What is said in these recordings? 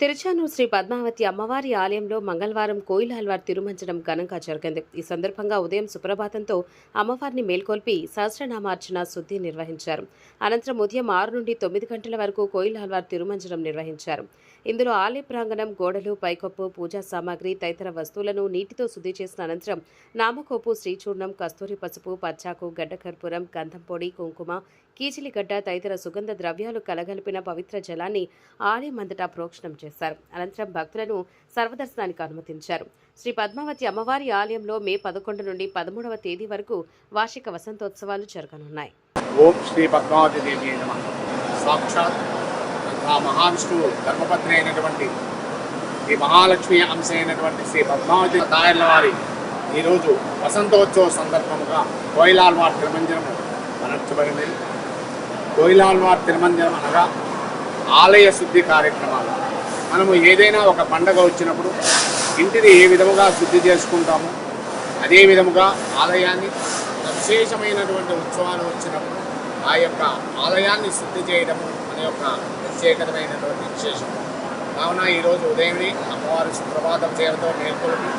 తిరుచానూరు శ్రీ పద్మావతి అమ్మవారి ఆలయంలో మంగళవారం కోయిలాల్వార్ తిరుమంచడం ఘనంగా జరిగింది. ఈ సందర్భంగా ఉదయం సుప్రభాతంతో అమ్మవారిని మేల్కొల్పి సహస్రనామార్చన శుద్ధి నిర్వహించారు. అనంతరం ఉదయం ఆరు నుండి తొమ్మిది గంటల వరకు కోయిలాల్వార్ తిరుమంచడం నిర్వహించారు. ఇందులో ఆలయ ప్రాంగణం గోడలు పైకప్పు పూజా సామాగ్రి తదితర వస్తువులను నీటితో శుద్ధి చేసిన అనంతరం నామకోపు శ్రీచూర్ణం కస్తూరి పసుపు పచ్చాకు గడ్డకర్పూరం గంధం పొడి కుంకుమ కీచిలిగడ్డ తదితర సుగంధ ద్రవ్యాలు కలగలిపిన పవిత్ర జలాన్ని ఆలయం ప్రోక్షణం చేశారు. అనంతరం భక్తులను సర్వదర్శనానికి అనుమతించారు. శ్రీ పద్మావతి అమ్మవారి ఆలయంలో మే పదకొండు నుండి పదమూడవ తేదీ వరకు వార్షిక వసంతోత్సవాలు జరగనున్నాయి. ఓం శ్రీ పద్మావతి దేవి సాక్షాత్ ఆ మహావిష్ణువు ధర్మపత్ని అయినటువంటి ఈ మహాలక్ష్మి అంశ అయినటువంటి శ్రీ పద్మావతి తాయర్ల వారి ఈరోజు వసంతోత్సవ సందర్భముగా కోయిలాల్వార్ తిరుమంజనము అనర్చబడింది. కోయిలాల్వార్ తిరుమంజనం అనగా ఆలయ శుద్ధి కార్యక్రమాలు. మనము ఏదైనా ఒక పండగ వచ్చినప్పుడు ఇంటిని ఏ విధముగా శుద్ధి చేసుకుంటామో అదే విధముగా ఆలయాన్ని విశేషమైనటువంటి ఉత్సవాలు వచ్చినప్పుడు ఆ యొక్క ఆలయాన్ని శుద్ధి చేయడము అనే యొక్క ప్రత్యేకతమైనటువంటి విశేషం. కావున ఈరోజు ఉదయమే అమ్మవారి సుప్రభాతం సేవతో మేల్కొల్పి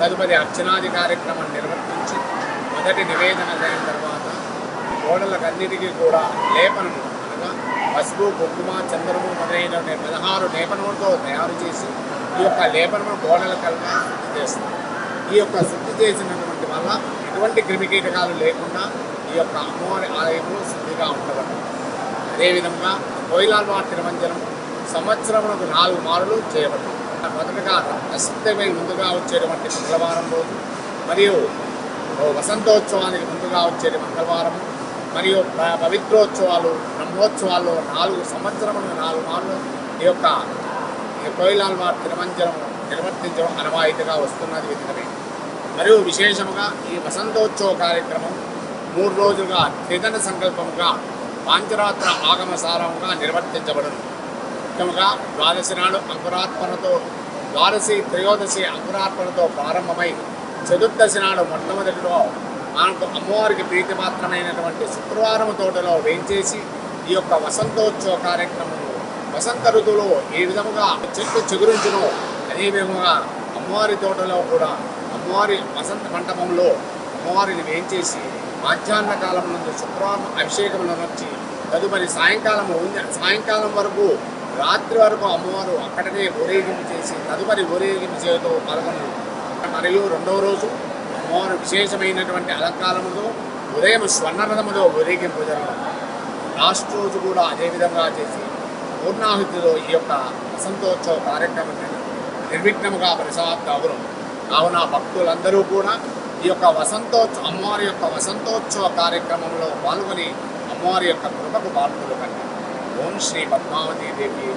తదుపరి అర్చనాది కార్యక్రమం నిర్వర్తించి మొదటి నివేదన అయిన తర్వాత గోడలకన్నిటికీ కూడా లేపనము అనగా పసుపు కుంకుమ చంద్రము మొదలైన పదహారు లేపనములతో తయారు చేసి ఈ యొక్క లేపనము గోడల కల్పన చేస్తారు ఈ యొక్క శుద్ధి చేసినటువంటి వల్ల ఎటువంటి క్రిమికీటకాలు లేకుండా ఈ యొక్క అమ్మవారి ఆలయము శుద్ధిగా ఉండవచ్చు అదేవిధంగా కోయిలాల్వార్ తిరుమంజనం సంవత్సరములకు నాలుగు మారులు చేయబడింది మొదటగా ప్రసిద్ధమైన ముందుగా వచ్చేటువంటి మంగళవారం రోజు మరియు వసంతోత్సవానికి ముందుగా వచ్చేది మంగళవారం మరియు పవిత్రోత్సవాలు బ్రహ్మోత్సవాల్లో నాలుగు సంవత్సరములకు నాలుగు మార్లు ఈ యొక్క ఈ తిరుమంజనం నిర్వర్తించడం అనవాయితీగా వస్తున్నది విధమే మరియు విశేషముగా ఈ వసంతోత్సవ కార్యక్రమం మూడు రోజులుగా త్రిదన సంకల్పముగా పాంచరాత్ర ఆగమసారంగా నిర్వర్తించబడను. ముఖ్యంగా ద్వాదశి నాడు అంకురార్పణతో ద్వాదశి త్రయోదశి అంకురార్పణతో ప్రారంభమై చతుర్దశి నాడు మొట్టమొదటిలో మనకు అమ్మవారికి ప్రీతిపాత్రమైనటువంటి శుక్రవారం తోటలో వేయించేసి ఈ యొక్క వసంతోత్సవ కార్యక్రమము వసంత ఋతువులో ఏ విధముగా చెట్టు చిగురించునో అదే విధముగా అమ్మవారి తోటలో కూడా అమ్మవారి వసంత మంటపంలో అమ్మవారిని వేయించేసి మధ్యాహ్న కాలం నుండి శుక్రవారం అభిషేకం వచ్చి తదుపరి సాయంకాలం సాయంకాలం వరకు రాత్రి వరకు అమ్మవారు అక్కడనే ఊరేగింపు చేసి తదుపరి ఊరేగింపు చేయతో పాల్గొన్నారు మరియు రెండవ రోజు అమ్మవారు విశేషమైనటువంటి అలంకారముతో ఉదయం స్వర్ణరథములో ఊరేగింపు జరగడం లాస్ట్ రోజు కూడా అదేవిధంగా చేసి పూర్ణాహుతిలో ఈ యొక్క వసంతోత్సవ కార్యక్రమం నిర్విఘ్నముగా పరిసమాప్త అవును కావున భక్తులందరూ కూడా ఈ యొక్క వసంతోత్సవ అమ్మవారి యొక్క వసంతోత్సవ కార్యక్రమంలో పాల్గొని అమ్మవారి యొక్క కృపకు పాల్గొనకండి ఓం శ్రీ పద్మావతి దేవి.